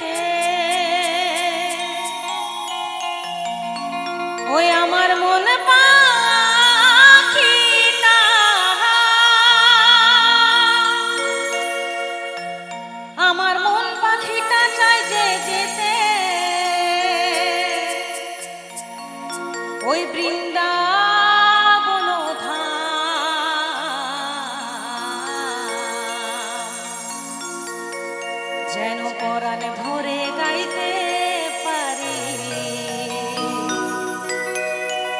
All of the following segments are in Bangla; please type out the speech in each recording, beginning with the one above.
গেছে ওই আমার মনে পা যেন পরাণ ভরে গাইতে পারি।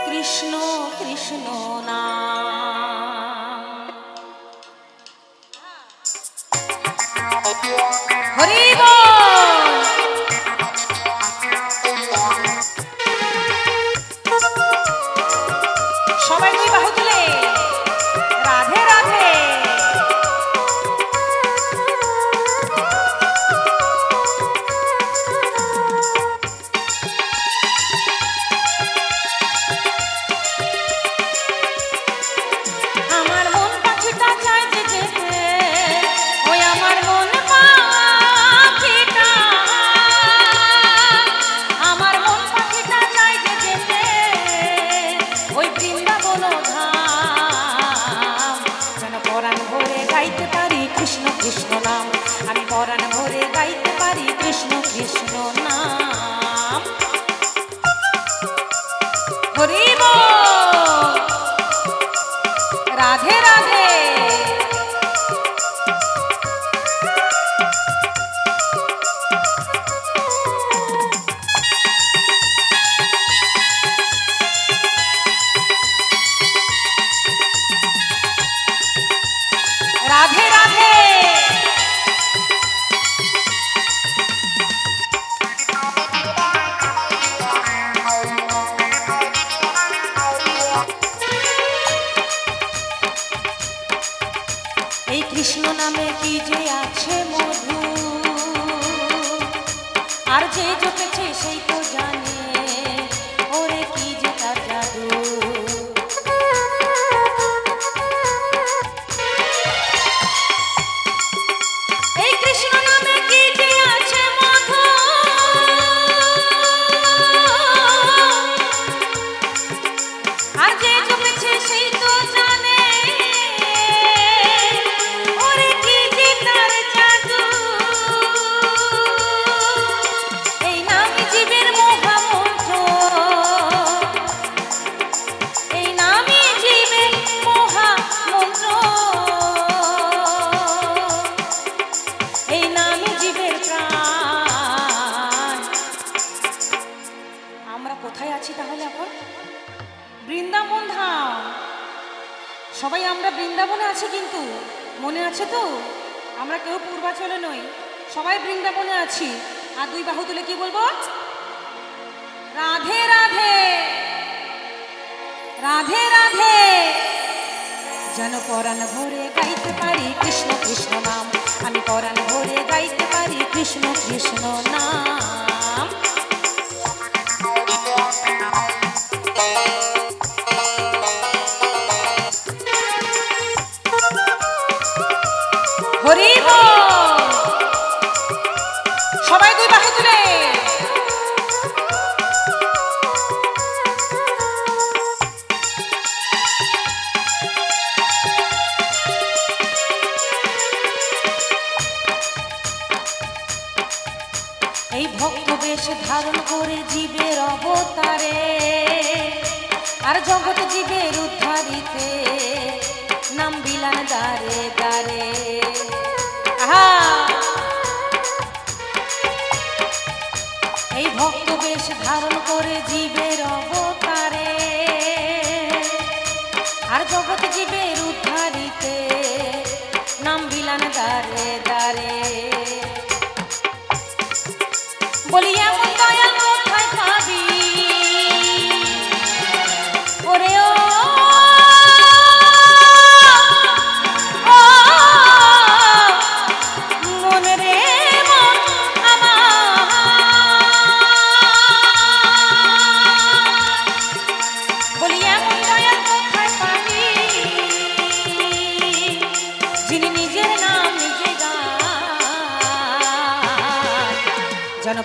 কৃষ্ণ কৃষ্ণ নাম। নাম। আমি পরাণ ভরে গাইতে পারি কৃষ্ণ কৃষ্ণ নাম। হরি রাধে রাধে রাধে। কৃষ্ণ নামে কি যে আছে মধু? আর যে জপেছে সেই তো জানে। বৃন্দাবনে আছি কিন্তু। মনে আছে তো? আমরা কেউ পূর্বাচলে নই। সবাই বৃন্দাবনে আছি। আর দুই বাহু তুলে কি বলব? রাধে রাধে। রাধে রাধে। যেন পরাণ ভরে গাইতে পারি কৃষ্ণ কৃষ্ণ নাম। আমি পরাণ ভরে গাইতে পারি কৃষ্ণ কৃষ্ণ নাম। ধারণ করে জীবের অবতারে। আর জগৎ জীবের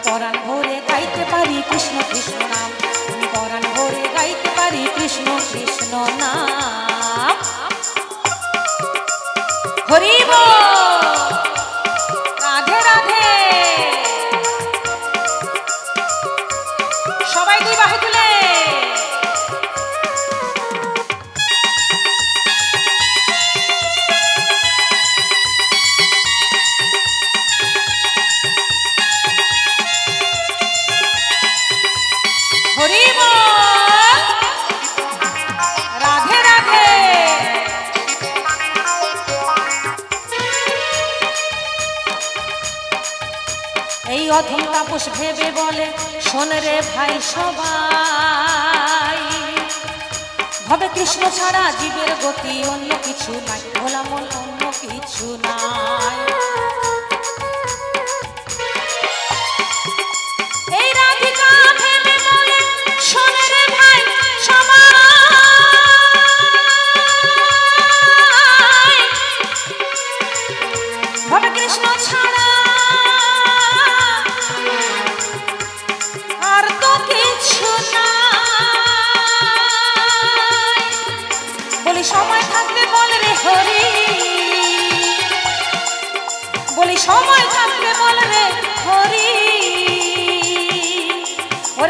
পরাণ ভরে গাইতে পারি কৃষ্ণ কৃষ্ণ নাম। পরাণ ভরে গাইতে পারি কৃষ্ণ কৃষ্ণ নাম। তাপস ভেবে বলে, শোন রে ভাই সবাই। ভবে কৃষ্ণ ছাড়া জীবের গতি অন্য কিছু নাই, ভোলা মন অন্য কিছু নাই।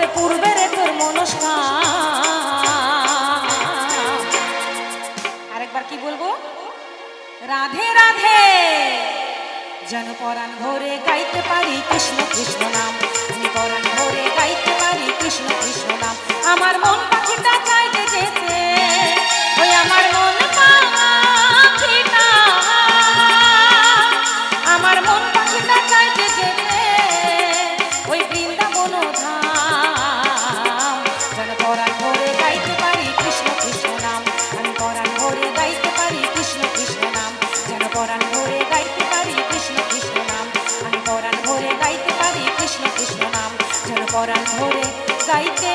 পূর্বের তোর আরেকবার কি বলব? রাধে রাধে। যেন পরাণ গাইতে পারি কৃষ্ণ কৃষ্ণ নাম। পরাণ ধরে গাইতে